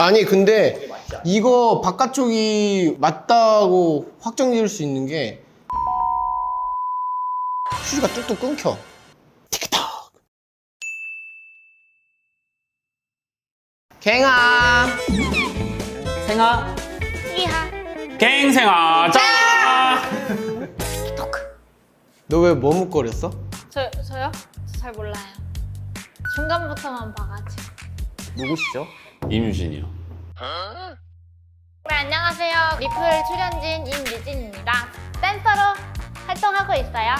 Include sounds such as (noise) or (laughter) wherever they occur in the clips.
아니 근데 이거 바깥쪽이 맞다고 확정 지을 수 있는 게 휴지가 뚝뚝 끊겨. 티키탁 갱아. 생아? 이하. 갱생아. 짜! 너 왜 머뭇거렸어? 저, 저요? 저 잘 몰라요. 중간부터만 봐가지고. 누구시죠? 임유진이요. 네 안녕하세요. 리플 출연진 임유진입니다. 댄서로 활동하고 있어요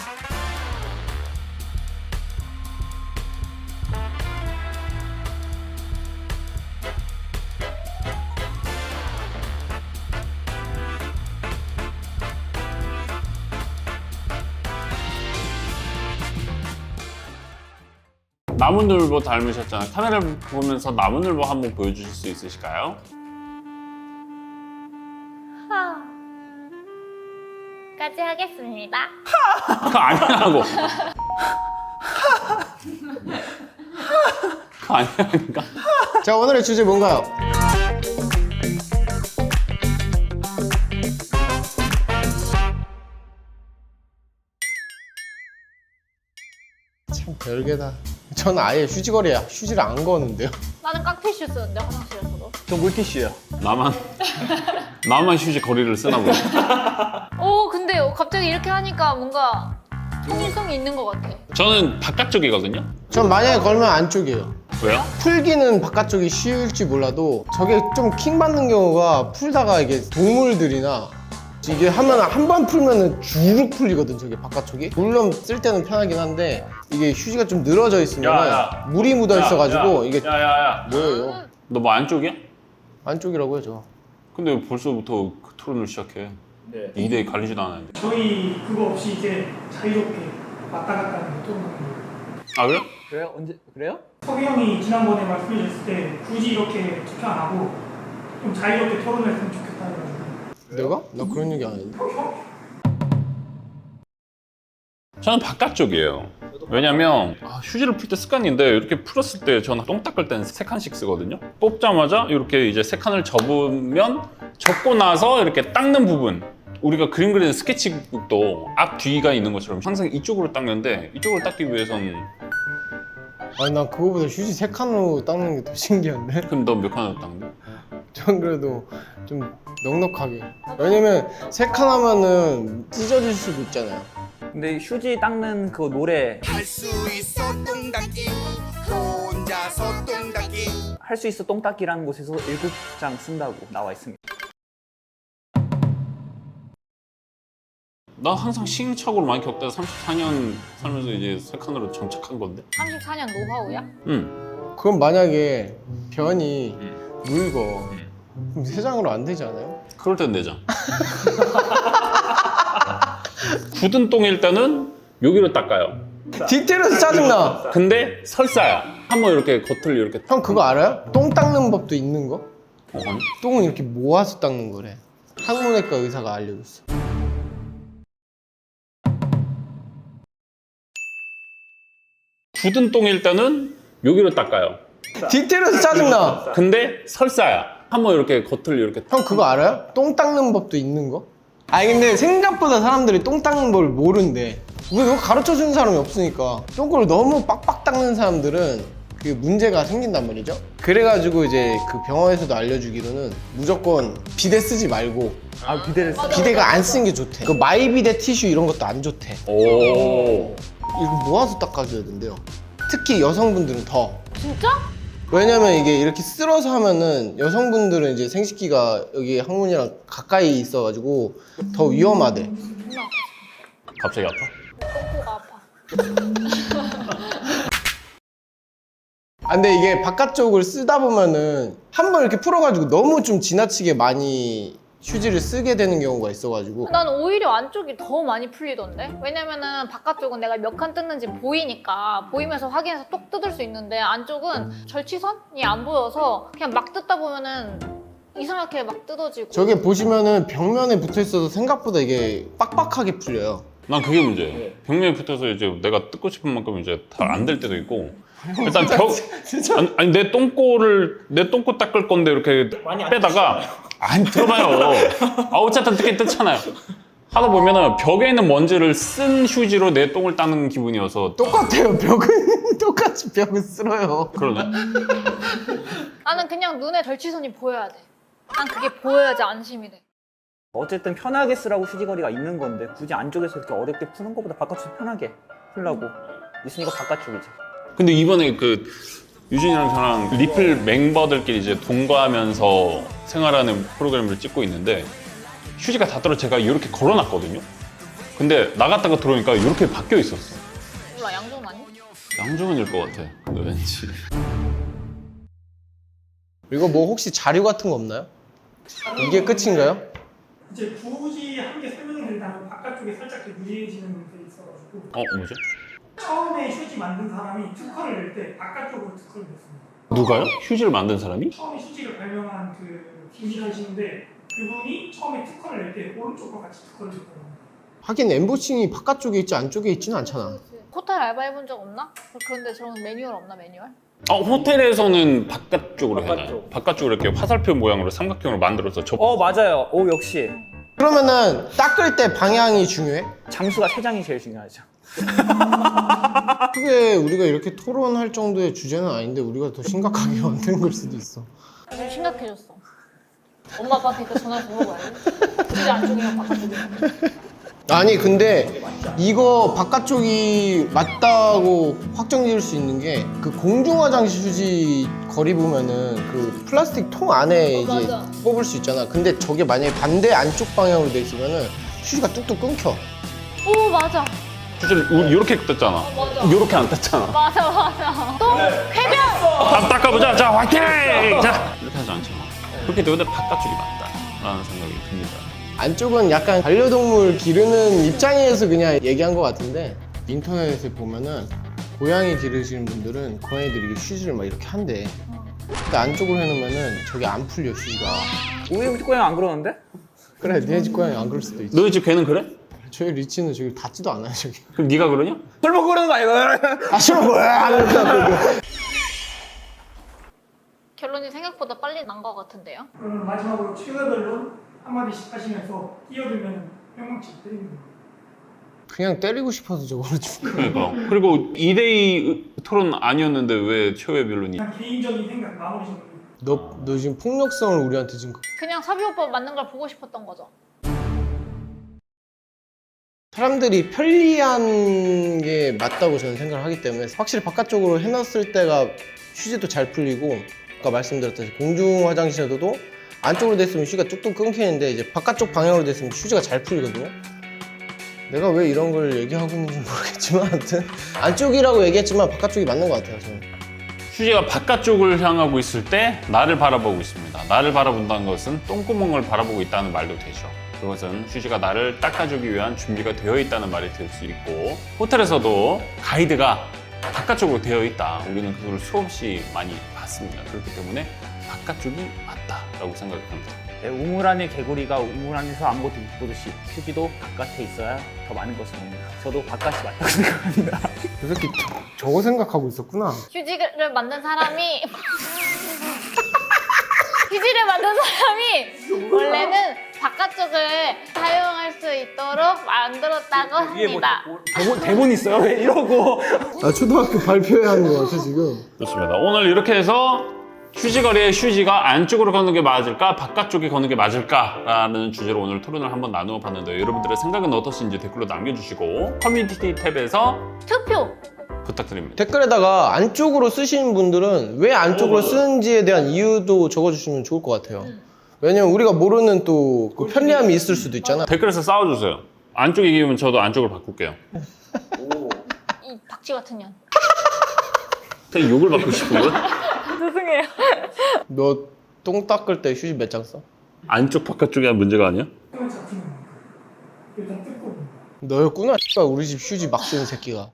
나무늘보 닮으셨잖아요. 카메라를 보면서 나무늘보 한번 보여주실 수 있으실까요? 하... 까지 하겠습니다. 그거 아니라고. 그거 아니라니까. 자 오늘의 주제 뭔가요? 참 별개다 저는 아예 휴지거리에 휴지를 안 거는데요. 나는 깍티슈 쓰는데 화장실에서도. 저 물티슈요. 나만? (laughs) 나만 휴지 거리를 쓰나 보네. (laughs) 오 근데 갑자기 이렇게 하니까 뭔가 통일성이 있는 것 같아. 저는 바깥쪽이거든요? 전 만약에 걸면 안쪽이에요. 왜요? 풀기는 바깥쪽이 쉬울지 몰라도 저게 좀 킹 받는 경우가 풀다가 이게 동물들이나 이게 하면 한 번 풀면은 주룩 풀리거든 저게 바깥쪽이 물론 쓸 때는 편하긴 한데 이게 휴지가 좀 늘어져 있으면 야, 야. 물이 묻어 있어가지고 이게 야야야 뭐예요? 너 뭐 안쪽이야? 안쪽이라고요 저 근데 왜 벌써부터 그 토론을 시작해 네. 2대 갈리지도 않았는데 저희 그거 없이 이제 자유롭게 왔다 갔다 하는 거 토론하는 거. 아 그래요? 그래요? 언제 그래요? 석이 형이 지난번에 말씀해 주셨을 때 굳이 이렇게 투표 안 하고 좀 자유롭게 토론을 했으면 좋겠다는 내가? 나 그런 얘기 안 했는데 저는 바깥쪽이에요. 왜냐면 아, 휴지를 풀 때 습관인데 이렇게 풀었을 때 저는 똥 닦을 때는 세 칸씩 쓰거든요. 뽑자마자 이렇게 이제 세 칸을 접으면 접고 나서 이렇게 닦는 부분 우리가 그림 그리는 스케치북도 앞 뒤가 있는 것처럼 항상 이쪽으로 닦는데 이쪽으로 닦기 위해서는 아니 난 그거보다 휴지 세 칸으로 닦는 게 더 신기한데 그럼 너 몇 칸으로 닦는데? 전 그래도 좀 넉넉하게 왜냐면 세 칸 하면은 찢어질 수도 있잖아요 근데 휴지 닦는 그 노래 할 수 있어 똥닦기 혼자서 똥닦기 할 수 있어 똥닦기라는 곳에서 일곱 장 쓴다고 나와 있습니다. 나 항상 시행착오를 많이 겪다 34년 살면서 이제 세 칸으로 정착한 건데. 34년 노하우야? 응. 그럼 만약에 변이 음. 물고 음. 그럼 세 장으로 안 되지 않아요? 그럴 땐 내자. (laughs) 굳은 똥일 때는 여기로 닦아요. 디테일해서 짜증나 근데 설사야. 한번 이렇게 겉을 이렇게 형 그거 알아요? 똥 닦는 법도 있는 거? 어, 아니? 똥은 이렇게 모아서 닦는 거래 항문외과 의사가 알려줬어 굳은 똥일 때는 여기로 닦아요. 디테일해서 짜증나 근데 설사야. 한번 이렇게 겉을 이렇게 형 그거 알아요? 똥 닦는 법도 있는 거? 아니 근데 생각보다 사람들이 똥 닦는 걸 모른대 왜 그거 가르쳐 주는 사람이 없으니까 똥을 너무 빡빡 닦는 사람들은 그 문제가 생긴단 말이죠 그래가지고 이제 그 병원에서도 알려주기로는 무조건 비데 쓰지 말고 아 비데를 쓰. 비데가 안 쓰는 게 좋대 그 마이비데 티슈 이런 것도 안 좋대 오. 이거 모아서 닦아줘야 된대요 특히 여성분들은 더 진짜? 왜냐면 이게 이렇게 쓸어서 하면은 여성분들은 이제 생식기가 여기 항문이랑 가까이 있어가지고 더 위험하대. 갑자기 아파? 똥꼬가 아파 아, 근데 이게 바깥쪽을 쓰다 보면은 한 번 이렇게 풀어가지고 너무 좀 지나치게 많이 휴지를 쓰게 되는 경우가 있어가지고 난 오히려 안쪽이 더 많이 풀리던데? 왜냐면은 바깥쪽은 내가 몇 칸 뜯는지 보이니까 보이면서 확인해서 똑 뜯을 수 있는데 안쪽은 절치선이 안 보여서 그냥 막 뜯다 보면은 이상하게 막 뜯어지고 저게 보시면은 벽면에 붙어 있어서 생각보다 이게 빡빡하게 풀려요. 난 그게 문제예요. 벽면에 붙어서 이제 내가 뜯고 싶은 만큼 이제 다안될 때도 있고. 일단 벽 아니, 아니 내 똥꼬를 내 똥꼬 닦을 건데 이렇게 빼다가 안 들어봐요. 아 어쨌든 뜯긴 뜯잖아요. 하다 보면은 벽에 있는 먼지를 쓴 휴지로 내 똥을 닦는 기분이어서 똑같아요. 벽은 (laughs) 똑같이 벽은 쓸어요. 그러네. 나는 그냥 눈에 절취선이 보여야 돼. 난 그게 보여야지 안심이 돼. 어쨌든 편하게 쓰라고 휴지거리가 있는 건데 굳이 안쪽에서 이렇게 어렵게 푸는 것보다 바깥에서 편하게 풀라고 있으니까 바깥쪽이지. 근데 이번에 그 유진이랑 저랑 리플 멤버들끼리 이제 동거하면서 생활하는 프로그램을 찍고 있는데 휴지가 다 떨어 제가 이렇게 걸어놨거든요. 근데 나갔다가 들어오니까 이렇게 바뀌어 있었어. 몰라 양종 아니? 양정은일 것 같아. 근데 왠지. 이거 뭐 혹시 자료 같은 거 없나요? 이게 끝인가요? 이제 굳이 함께 설명을 드린다면 바깥쪽에 살짝 그 유리해지는 게 있어가지고 어 뭐지? 처음에 휴지 만든 사람이 특허를 낼 때 바깥쪽으로 특허를 냈습니다. 누가요? 휴지를 만든 사람이? 처음에 휴지를 발명한 그 김일하시는데 그분이 처음에 특허를 낼 때 오른쪽과 같이 특허를 냈거든요. 하긴 엠보싱이 바깥쪽에 있지 안쪽에 있지는 않잖아. 호텔 알바 해본 적 없나? 그런데 저런 매뉴얼 없나 매뉴얼? 어 호텔에서는 바깥쪽으로 해놔요. 바깥쪽. 바깥쪽으로 이렇게 화살표 모양으로 삼각형으로 만들어서 접. 어 맞아요. 오 역시 그러면은 닦을 때 방향이 중요해? 장수가 세 장이 제일 중요하죠. 크게 우리가 이렇게 토론할 정도의 주제는 아닌데 우리가 더 심각하게 (laughs) 만드는 걸 수도 있어. 좀 심각해졌어. 엄마 아빠한테 그 전화해서 물어봐야지. 진짜 안쪽이랑 바깥쪽이랑. 아니 근데 이거 바깥쪽이 맞다고 확정 지을 수 있는 게 그 공중 화장실 휴지 거리 보면은 그 플라스틱 통 안에 어, 이제 맞아. 뽑을 수 있잖아. 근데 저게 만약에 반대 안쪽 방향으로 돼 있으면은 휴지가 뚝뚝 끊겨. 오 맞아. 휴지를 우- 이렇게 뜯잖아. 맞아. 이렇게 안 뜯잖아. (laughs) 맞아 맞아. 또 쾌변. 밥 닦아보자. 자 화이팅! 자 이렇게 하지 않잖아. 그렇게 되는데 바깥쪽이 맞다라는 생각이 듭니다. 안쪽은 약간 반려동물 기르는 입장에서 그냥 얘기한 것 같은데 인터넷에 보면은 고양이 기르시는 분들은 고양이들이 이게 휴지를 막 이렇게 한대. 근데 안쪽으로 해놓으면은 저게 안 풀려 휴지가. 우리 집 고양 안 그러는데? 그래 네집 고양이 안 그럴 수도 있지. 너희 집 개는 그래? 저희 리치는 저기 닿지도 않아요 저기. 그럼 네가 그러냐? 술 먹고 그러는 거 아니야? 아 싫어 뭐야 하면서 결론이 생각보다 빨리 난 것 같은데요. 그러면 마지막으로 최대별로 한마디씩 하시면서 끼어들면 명망치 드리는 거예요. 그냥 때리고 싶어서 저거를 좀. 그러니까. 그리고 2대2 토론 아니었는데 왜 최후의 변론이? 그냥 개인적인 생각 마무리 정리. 너, 너 지금 폭력성을 우리한테 지금 그냥 사비 오빠 맞는 걸 보고 싶었던 거죠. 사람들이 편리한 게 맞다고 저는 생각을 하기 때문에 확실히 바깥쪽으로 해놨을 때가 휴지도 잘 풀리고 아까 말씀드렸듯이 공중 화장실에서도 안쪽으로 됐으면 휴지가 뚝뚝 끊기는데 이제 바깥쪽 방향으로 됐으면 휴지가 잘 풀리거든요 내가 왜 이런 걸 얘기하고 있는지 모르겠지만 아무튼 (laughs) 안쪽이라고 얘기했지만 바깥쪽이 맞는 것 같아요 저는 휴지가 바깥쪽을 향하고 있을 때 나를 바라보고 있습니다. 나를 바라본다는 것은 똥구멍을 바라보고 있다는 말도 되죠. 그것은 휴지가 나를 닦아주기 위한 준비가 되어 있다는 말이 될 수 있고 호텔에서도 가이드가 바깥쪽으로 되어 있다. 우리는 그걸 수없이 많이 봤습니다. 그렇기 때문에 바깥쪽이 맞다라고 생각합니다. 네, 우물 안의 개구리가 우물 안에서 아무것도 못 보듯이 휴지도 바깥에 있어야 더 많은 것을 봅니다. 저도 바깥이 맞다고 생각합니다. 저 새끼 저, 저거 생각하고 있었구나 휴지를 만든 사람이 (laughs) 휴지를 만든 사람이 원래는 바깥쪽을 사용할 수 있도록 만들었다고 합니다. 대본, 대본 있어요? 왜 이러고? 나 (laughs) 초등학교 발표해야 하는 거 같아 지금 좋습니다. 오늘 이렇게 해서 휴지거리에 휴지가 안쪽으로 거는 게 맞을까, 바깥쪽에 거는 게 맞을까라는 주제로 오늘 토론을 한번 나누어 봤는데요. 여러분들의 생각은 어떠신지 댓글로 남겨주시고 커뮤니티 탭에서 투표. 부탁드립니다. 댓글에다가 안쪽으로 쓰시는 분들은 왜 안쪽으로 쓰는지에 대한 이유도 적어주시면 좋을 것 같아요. 왜냐면 우리가 모르는 또 그 편리함이 있을 수도 있잖아. 댓글에서 싸워주세요. 안쪽 얘기면 저도 안쪽으로 바꿀게요. 이 박쥐 같은 년. 그냥 욕을 받고 싶은 거야? (laughs) 죄송해요. 너 똥 닦을 때 휴지 몇 장 써? 안쪽 바깥쪽이 문제가 아니야? 너였구나. 우리 집 휴지 막 쓰는 새끼가.